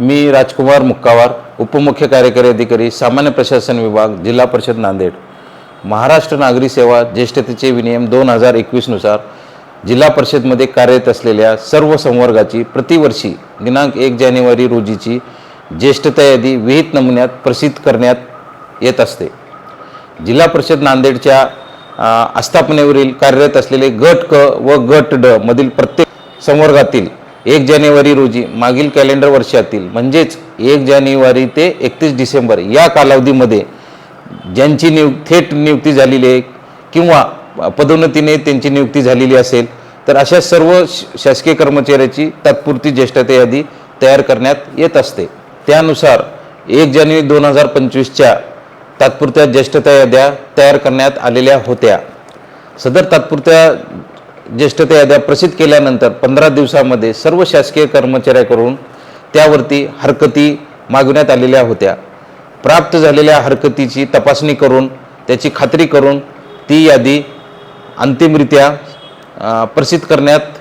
मी राजकुमार मुक्कावार उपमुख्य कार्यकारी अधिकारी सामान्य प्रशासन विभाग जिल्हा परिषद नांदेड. महाराष्ट्र नागरी सेवा ज्येष्ठतेचे विनियम दोन हजार एकवीसनुसार जिल्हा परिषदमध्ये कार्यरत असलेल्या सर्व संवर्गाची प्रतिवर्षी दिनांक एक जानेवारी रोजीची ज्येष्ठता यादी विहित नमुन्यात प्रसिद्ध करण्यात येत असते. जिल्हा परिषद नांदेडच्या आस्थापनेवरील कार्यरत असलेले गट क व गट ड मधील प्रत्येक संवर्गातील एक जानेवारी रोजी मागील कॅलेंडर वर्षातील म्हणजेच एक जानेवारी ते एकतीस डिसेंबर या कालावधीमध्ये ज्यांची नियुक् थेट नियुक्ती झालेली आहे किंवा पदोन्नतीने त्यांची नियुक्ती झालेली असेल तर अशा सर्व श- शासकीय कर्मचाऱ्याची तात्पुरती ज्येष्ठता यादी तयार करण्यात येत असते. त्यानुसार एक जानेवारी दोन हजार पंचवीसच्या तात्पुरत्या ज्येष्ठता याद्या तयार करण्यात आलेल्या होत्या. सदर तात्पुरत्या ज्येष्ठता याद्या प्रसिद्ध केल्यानंतर पंधरा दिवसामध्ये सर्व शासकीय कर्मचाऱ्याकडून त्यावरती हरकती मागवण्यात आलेल्या होत्या. प्राप्त झालेल्या हरकतीची तपासणी करून त्याची खात्री करून ती यादी अंतिमरित्या प्रसिद्ध करण्यात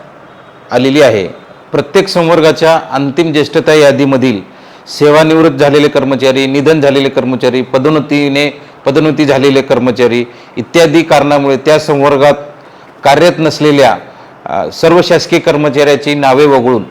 आलेली आहे. प्रत्येक संवर्गाच्या अंतिम ज्येष्ठता यादीमधील सेवानिवृत्त झालेले कर्मचारी निधन झालेले कर्मचारी पदोन्नतीने पदोन्नती झालेले कर्मचारी इत्यादी कारणामुळे त्या संवर्गात कार्यरत नसलेल्या सर्व शासकीय कर्मचाऱ्याची नावे वगळून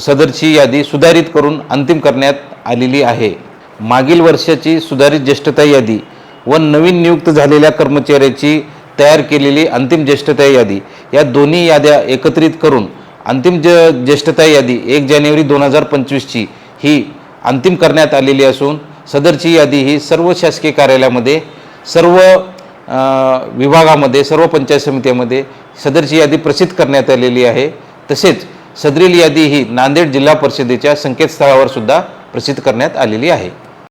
सदरची यादी सुधारित करून अंतिम करण्यात आलेली आहे. मागील वर्षाची सुधारित ज्येष्ठता यादी व नवीन नियुक्त झालेल्या कर्मचाऱ्याची तयार केलेली अंतिम ज्येष्ठता यादी या दोन्ही याद्या एकत्रित करून अंतिम ज ज्येष्ठता यादी एक जानेवारी दोन हजार पंचवीसची ही अंतिम करण्यात आलेली असून सदरची यादी ही सर्व शासकीय कार्यालयामध्ये सर्व विभागामध्ये सर्व पंचायत समित्यामध्ये सदरची यादी प्रसिद्ध करण्यात आलेली आहे. तसेच सदरील यादी ही नांदेड जिल्हा परिषदेच्या संकेतस्थळावर सुद्धा प्रसिद्ध करण्यात आलेली आहे.